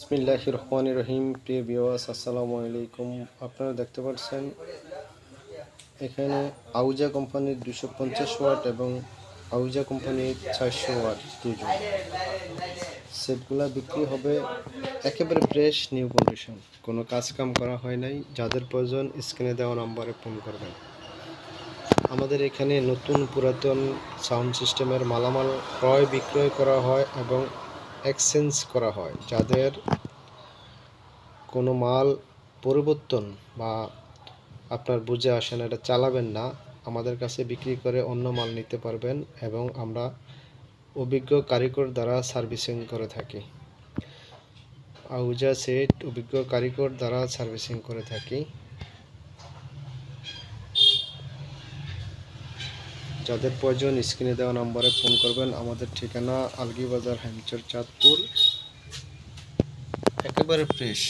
বিসমিল্লাহ রহমান রহিম প্রিয় বিওয়াস আসসালামু আলাইকুম। আপনারা দেখতে পাচ্ছেন, এখানে আউজা কোম্পানির দুশো পঞ্চাশ ওয়াট এবং আউজা কোম্পানির চারশো ওয়াট দুজন সেটগুলা বিক্রি হবে একেবারে ফ্রেশ নিউ কন্ডিশন কোনো কাজ কাম করা হয় নাই। যাদের প্রয়োজন স্ক্রিনে দেওয়া নাম্বারে ফোন করবেন। আমাদের এখানে নতুন পুরাতন সাউন্ড সিস্টেমের মালামাল ক্রয় বিক্রয় করা হয় এবং এক্সচেঞ্জ করা হয়, যাদের কোনো মাল পরিবর্তন বা আপনার বুঝে আসে না, এটা চালাবেন না, আমাদের কাছে বিক্রি করে অন্য মাল নিতে পারবেন এবং আমরা অভিজ্ঞ কারিগর দ্বারা সার্ভিসিং করে থাকি। আউজা সেট অভিজ্ঞ কারিগর দ্বারা সার্ভিসিং করে থাকি। যাদের প্রয়োজন, স্ক্রিনে দেওয়া নম্বরে ফোন করবেন। আমাদের ঠিকানা আলগি বাজার হ্যামচর চাঁদপুর। একেবারে ফ্রেশ